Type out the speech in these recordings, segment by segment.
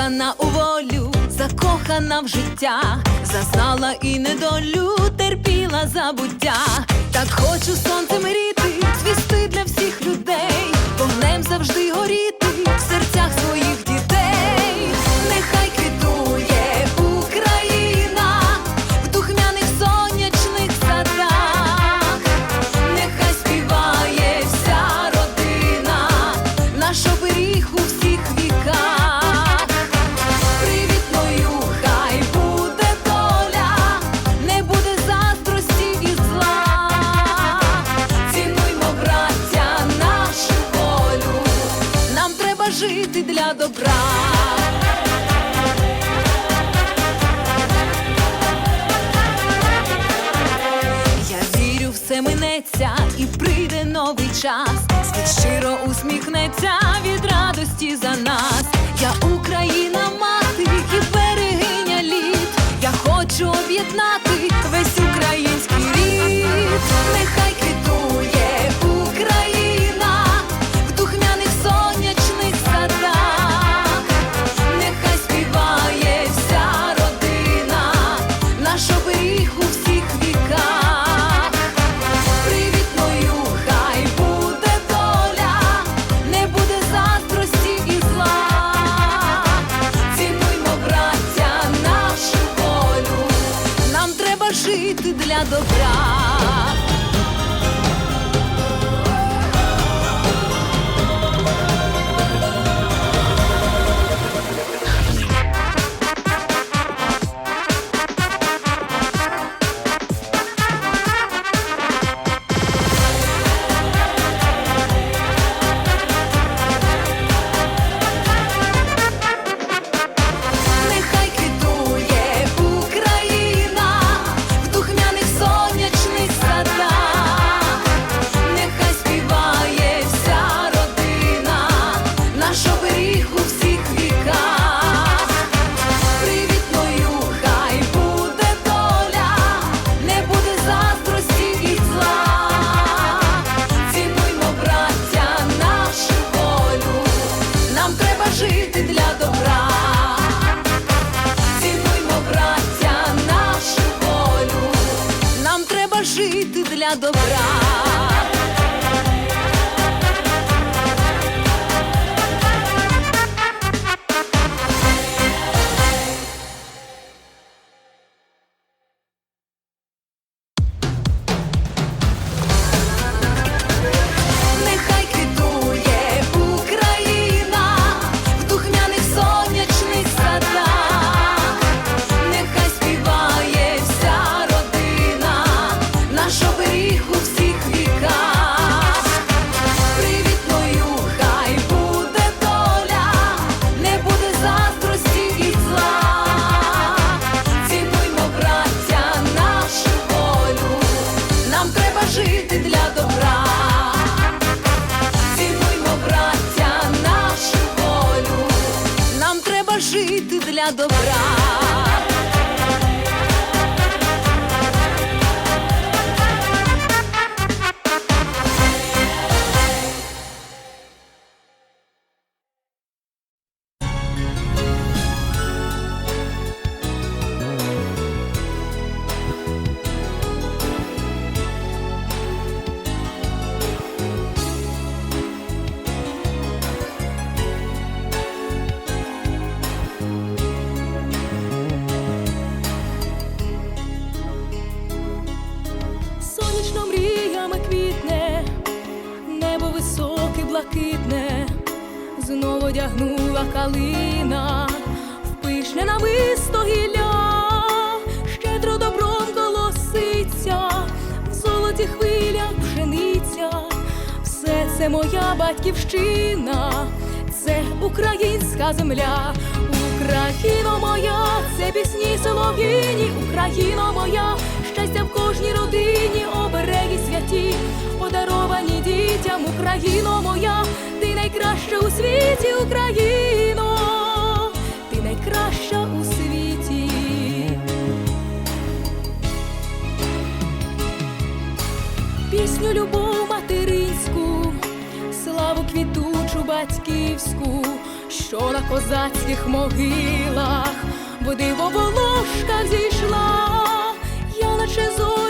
закохана у волю, закохана в життя, зазнала і недолю, терпіла забуття. Так хочу сонцем мріти, звісти для всіх людей, вогнем завжди горіти. Добра. Я вірю, все минеться і прийде новий час. Світ щиро усміхнеться від радості за нас. Я Україна, жити для добра. Цінуймо, браття, нашу волю, нам треба жити для добра. Добра. Високе, блакитне, знову одягнула калина, в пишне нависто гілля, щедро добром колоситься, в золоті хвилях пшениця, все це моя батьківщина, це українська земля, Україно моя, це пісні солов'їні, Україно моя, щастя в кожній родині, Україно моя, ти найкраща у світі, Україно, ти найкраща у світі. Пісню любов материнську, славу квітучу батьківську, що на козацьких могилах, в дивоволошках зійшла, я наче зоря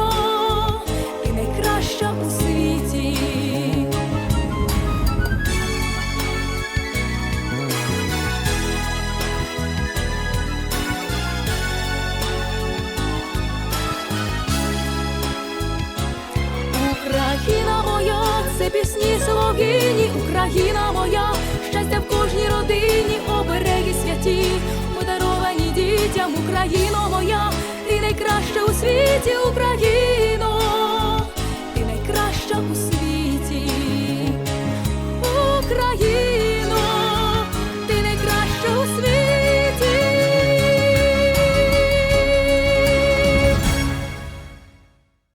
Україна моя, щастя в кожній родині, обереги святі, подаровані дітям, Україно моя, ти найкраща у світі, Україна.